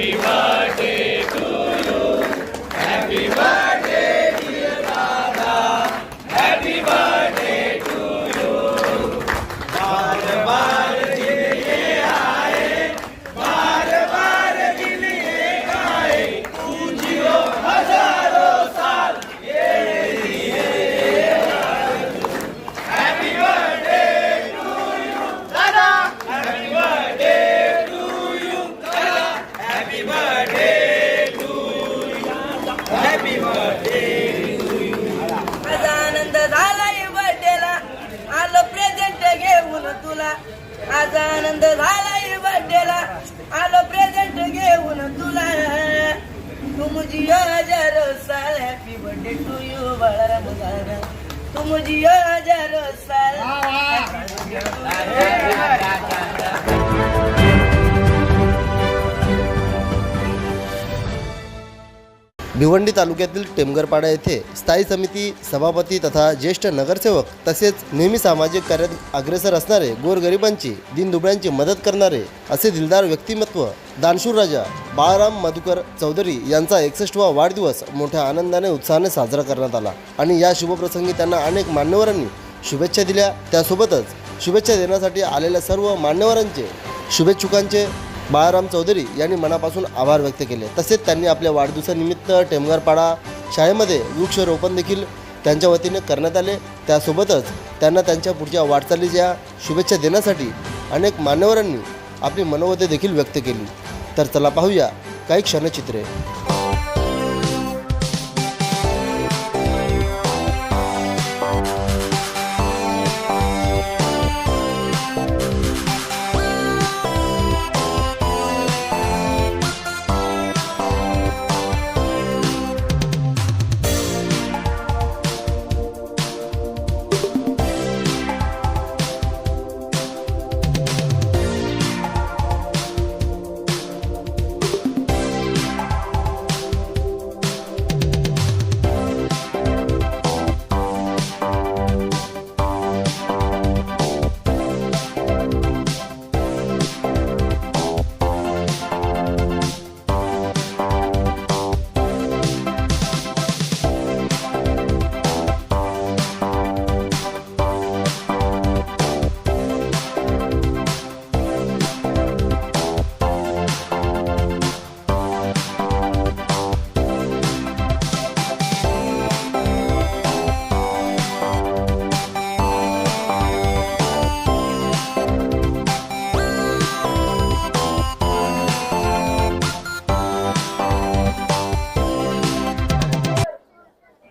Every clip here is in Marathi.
माझा तुला. तू मुझी हजारो साल happy birthday to you Balaram गारा तू मुझी हजारो साल भिवंडी तालुक्यातील टेमगरपाडा येथे स्थायी समिती सभापती तथा ज्येष्ठ नगरसेवक तसेच नेहमी सामाजिक कार्यात अग्रेसर असणारे गोरगरिबांची दिनदुबळ्यांची मदत करणारे असे दिलदार व्यक्तिमत्व दानशूर राजा बाळाराम मधुकर चौधरी यांचा एकसष्टवा वाढदिवस मोठ्या आनंदाने उत्साहाने साजरा करण्यात आला. आणि या शुभप्रसंगी त्यांना अनेक मान्यवरांनी शुभेच्छा दिल्या. त्यासोबतच शुभेच्छा देण्यासाठी आलेल्या सर्व मान्यवरांचे शुभेच्छुकांचे बाळाराम चौधरी यांनी मनापासून आभार व्यक्त केले. तसेच त्यांनी आपल्या वाढदिवसानिमित्त टेमगारपाडा शाळेमध्ये वृक्षारोपण देखील त्यांच्या वतीने करण्यात आले. त्यासोबतच त्यांना त्यांच्या पुढच्या वाटचालीच्या शुभेच्छा देण्यासाठी अनेक मान्यवरांनी आपली मनोवते देखील व्यक्त केली. तर चला पाहूया काही क्षणचित्रे.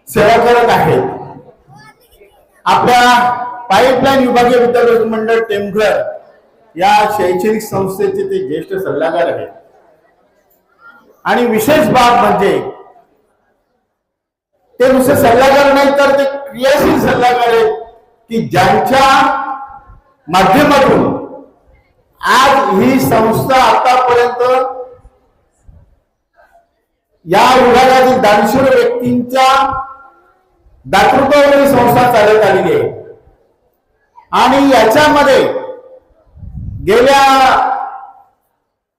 सेवा करत आहेत आपल्या पाईपलाईन विभागीय विद्यापीठ मंडळ टेमघर या शैक्षणिक संस्थेचे ते ज्येष्ठ सल्लागार आहेत. आणि विशेष बाब म्हणजे ते नुसते सल्लागार नाही तर ते क्रियाशील सल्लागार आहेत की ज्यांच्या माध्यमातून आज ही संस्था आतापर्यंत या विभागातील दानशूर व्यक्तींच्या दातृत्वावर ही संस्था चालत आलेली आहे. आणि याच्यामध्ये गेल्या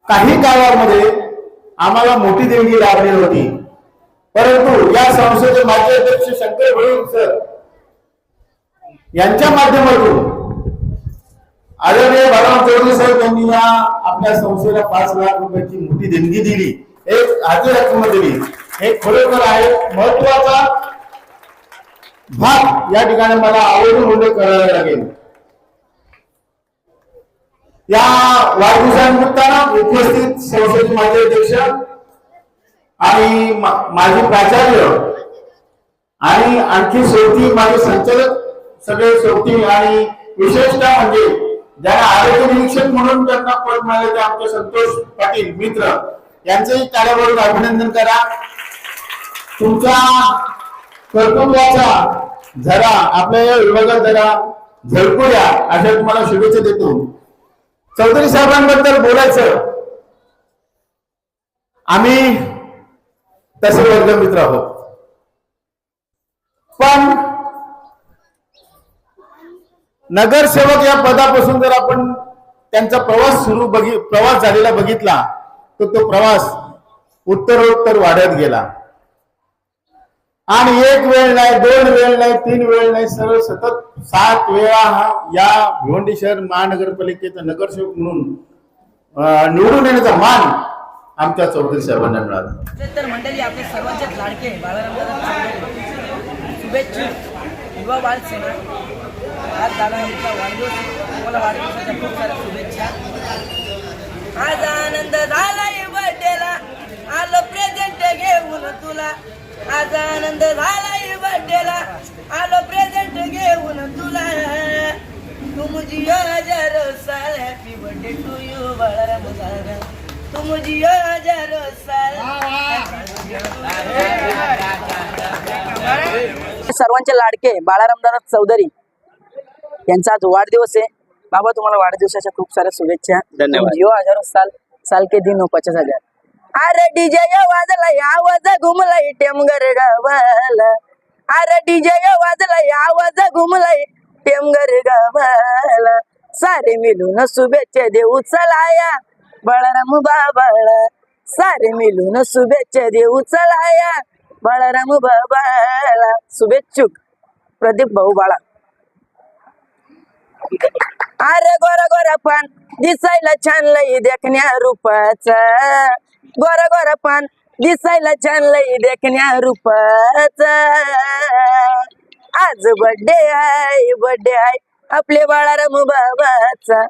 काही काळामध्ये आम्हाला मोठी देणगी लाभली होती. परंतु या संस्थेचे माजी अध्यक्ष शंकर भळून सर यांच्या माध्यमातून आदरणीय बाळाराम चौधरी साहेब यांनी या आपल्या संस्थेला पाच लाख रुपयाची मोठी देणगी दिली. एक हाती रक्कम दिली. हे खरोखर आहे महत्त्वाचा भाग या ठिकाणी मला आवडून उल्लेख करावा लागेल. या वाढदिवसानिमित्तानं उपस्थित संसदेचे माजी अध्यक्ष आणि माझे माजी प्राचार्य आणि आणखी सोबती माझे संचालक सगळे सोबती आणि विशेषतः म्हणजे ज्यांना आरोग्य निरीक्षक म्हणून त्यांना पद मिळाले ते आमचे संतोष पाटील मित्र. यांचंही टाळ्यावरून अभिनंदन करा. तुमच्या कर्तृत्वाचा झरा आपल्या या विभागात जरा झळकू द्या अशा तुम्हाला शुभेच्छा देतो. चौधरी साहेबांबद्दल बोलायचं. आम्ही तसे वर्ग मित्र आहोत. पण नगरसेवक या पदापासून जर आपण त्यांचा प्रवास सुरू बघि प्रवास झालेला बघितला तर तो प्रवास उत्तरोत्तर वाढत गेला. आणि एक वेळ नाही दोन वेळ नाही तीन वेळ नाही सर्व सतत सात वेळा हा या भिवंडी शहर महानगरपालिकेचा नगरसेवक म्हणून निवडून येण्याचा मान आमच्या चौधरी साहेबांना मिळाला. तर मंडळी आपले सर्वांचेच लाडके बाळाराम युवा सेना आज दादा वाढदिवस तुम्हाला वाढदिवसाच्या खूप साऱ्या शुभेच्छा. आज आनंद झालाय बर्थडेला. आलो प्रेझेंट घेऊन तुला. आज आनंद झालाय बर्थडेला आलो प्रेझेंट घेऊन तुला. तू मुझी हजारो साल happy birthday to you Balaram दादा तू मुझी हजारो साल सर्वांचे लाडके बाळाराम दादा चौधरी. यांचा आज वाढदिवस आहे. बाबा तुम्हाला वाढदिवसाच्या खूप साऱ्या शुभेच्छा. धन्यवाद. जिओ हजारो साल साल के दिन पचास हजार अरे डीजे वाजला आवाज घुमलाय टेमगर गावाला. अरे डीजे वाजला आवाज घुमलाय टेमगर गावाला. सारे मिळून शुभेच्छा देऊ चलाया बाळाराम बाबाला. सारे मिळून शुभेच्छा देऊ चलाया बाळाराम बाबाला. शुभेच्छुक प्रदीप भाऊ बाळा. अरे गोरा गोरा पान दिसायला छान लई देखण्या रूपाचा. गोर गोर पान दिसायला छान लई देखण्या रूपाचा. आज बर्थडे आहे बर्थडे आहे आपले बाळाराम बाबाचा.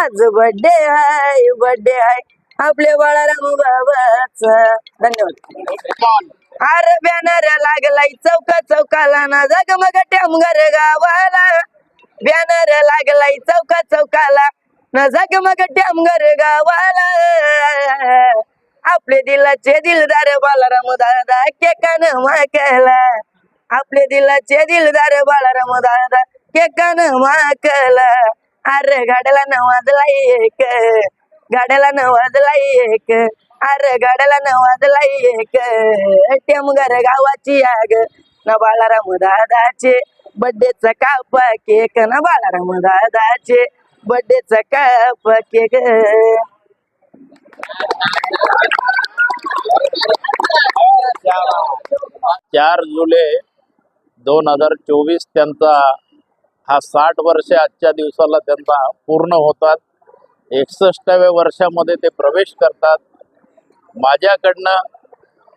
आज बर्थडे आहे बर्थडे आहे आपले बाळाराम बाबाचा. धन्यवाद. अरे बॅनर लागलाय चौका चौकाला ना जगमग टमगर गावाला. बॅनर लागलाय चौका चौकाला ना जगमग टमगर गावाला. आपले दिलाचे दिलदार बालाराम दादा केकान माकला आपले दिलाचे दिलदार बालाराम दादा केकान माकला अरे गाड्याला नवाजला एक गाड्याला नवाजला एक. अरे गाड्याला नवाजला एक. टेमगर गावाची आग. न बालाराम दादाचे बड्डेचा काप केक न बालाराम दादाचे बड्डेचा काप केक. चार जुलै दोन हजार चोवीस त्यांचा हा साठ वर्ष आजच्या दिवसाला त्यांचा पूर्ण होतात. एकसष्टाव्या वर्षामध्ये ते प्रवेश करतात. माझ्याकडनं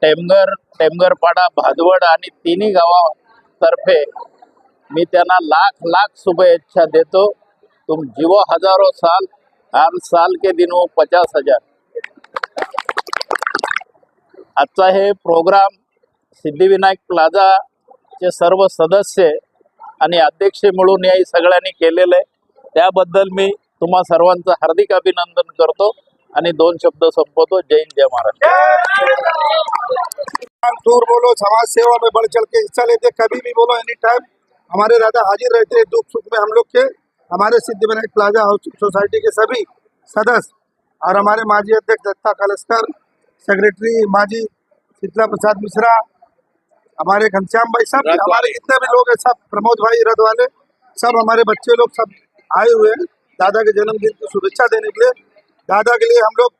टेमगर टेमगरपाडा भादवड आणि तिन्ही गावातर्फे मी त्यांना लाख लाख शुभेच्छा देतो. तुम जीवो हजारो साल हर साल के दिन वो पचास हजार। आजचा हे प्रोग्राम सिद्धिविनायक प्लाझाचे सर्व सदस्य आणि अध्यक्ष मिळून याही सगळ्यांनी केलेलं आहे. त्याबद्दल मी तुम्हा सर्वांचं हार्दिक अभिनंदन करतो आणि दोन शब्द संपवतो. जय हिंद जय महाराष्ट्र. दूर बोलो समाज सेवा में बढ़ चढ़ के हिस्सा लेते कभी भी बोलो एनी टाइम हमारे दादा हाजिर रहते हैं दुख सुख में हम लोग के। हमारे Siddhi Vinayak plaza housing society के सभी सदस्य और हमारे माजी अध्यक्ष दत्ता कलस्कर सेक्रेटरी माजी शीतला प्रसाद मिश्रा हमारे घनश्याम भाई सब हमारे जितने भी लोग हैं सब प्रमोद भाई रथ वाले सब हमारे बच्चे लोग सब आए हुए हैं दादा के जन्मदिन की शुभेच्छा देने के लिए। दादा के लिए हम लोग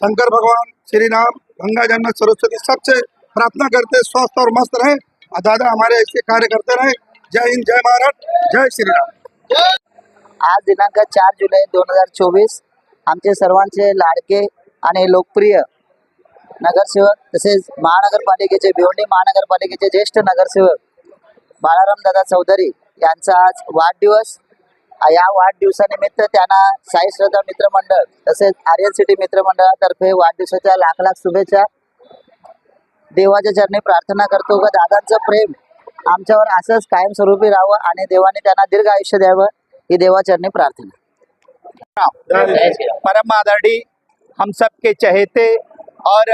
शंकर भगवान श्री राम गंगा जमुना सरस्वती सबसे प्रार्थना करते हैं स्वस्थ और मस्त रहे। और दादा हमारे ऐसे कार्य करते रहे। जय हिंद जय महाराष्ट्र जय श्री राम आज दिनांक चार जुलै दोन हजार चोवीस आमचे सर्वांचे लाडके आणि लोकप्रिय नगरसेवक तसेच महानगरपालिकेचे भिवंडी महानगरपालिकेचे ज्येष्ठ नगरसेवक बाळाराम दादा चौधरी यांचा आज वाढदिवस. या वाढदिवसानिमित्त त्यांना साई श्रद्धा मित्रमंडळ तसेच आर्यन सिटी मित्रमंडळातर्फे वाढदिवसाच्या लाख लाख शुभेच्छा. देवाच्या चरणी प्रार्थना करतो व दादांचं प्रेम आमच्यावर असंच कायमस्वरूपी राहावं आणि देवाने त्यांना दीर्घ आयुष्य द्यावं ही देवाचरणी प्रार्थना. परम आदरणी हम सब के चहेते और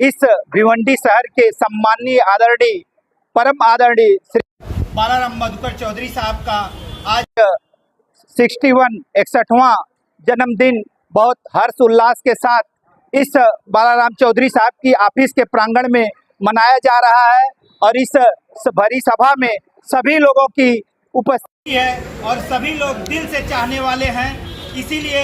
इस भिवंडी शहर के सम्माननीय आदरणीय परम आदरणीय श्री बालाराम मधुकर चौधरी साहब का आज सिक्सटी वन इकसठवां जन्मदिन। बहुत हर्ष उल्लास के साथ इस बालाराम चौधरी साहब की ऑफिस के प्रांगण में मनाया जा रहा है। और इस भरी सभा में सभी लोगों की उपस्थिति है और सभी लोग दिल से चाहने वाले हैं। इसीलिए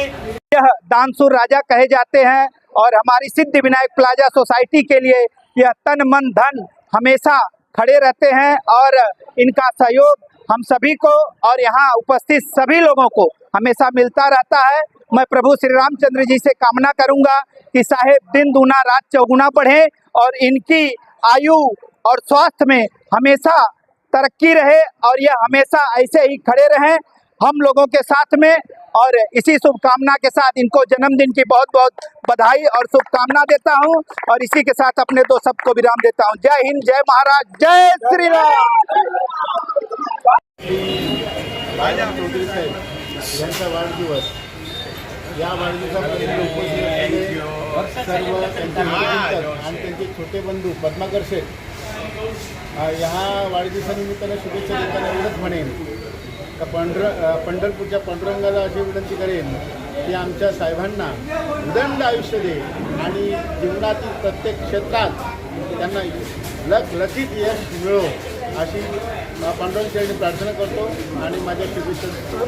यह दानसूर राजा कहे जाते हैं और हमारी सिद्धि विनायक प्लाजा सोसाइटी के लिए यह तन मन धन हमेशा खड़े रहते हैं और इनका सहयोग हम सभी को और यहाँ उपस्थित सभी लोगों को हमेशा मिलता रहता है। मैं प्रभु श्री रामचंद्र जी से कामना करूँगा कि साहेब दिन दूना रात चौगुना बढ़े और इनकी आयु और स्वास्थ्य में हमेशा तरक्की रहे और ये हमेशा ऐसे ही खड़े रहें हम लोगों के साथ में और इसी शुभकामना के साथ इनको जन्मदिन की बहुत बहुत बधाई और शुभकामना देता हूँ और इसी के साथ अपने दो सबको विराम देता हूँ। जय हिंद जय महाराज जय श्री राम या उपस्थित सर्व त्यांचे आणि त्यांचे छोटे बंधू पद्माकर शेठ। ह्या वाढदिवसानिमित्तानं शुभेच्छा देताना एवढंच म्हणेन का पंढर पंढरपूरच्या पांडुरंगाला अशी विनंती करेन की आमच्या साहेबांना उदंड आयुष्य दे आणि जीवनातील प्रत्येक क्षेत्रात त्यांना लख लखित यश मिळो अशी अ, पांडुरंग प्रार्थना करतो आणि माझ्या शुभेच्छा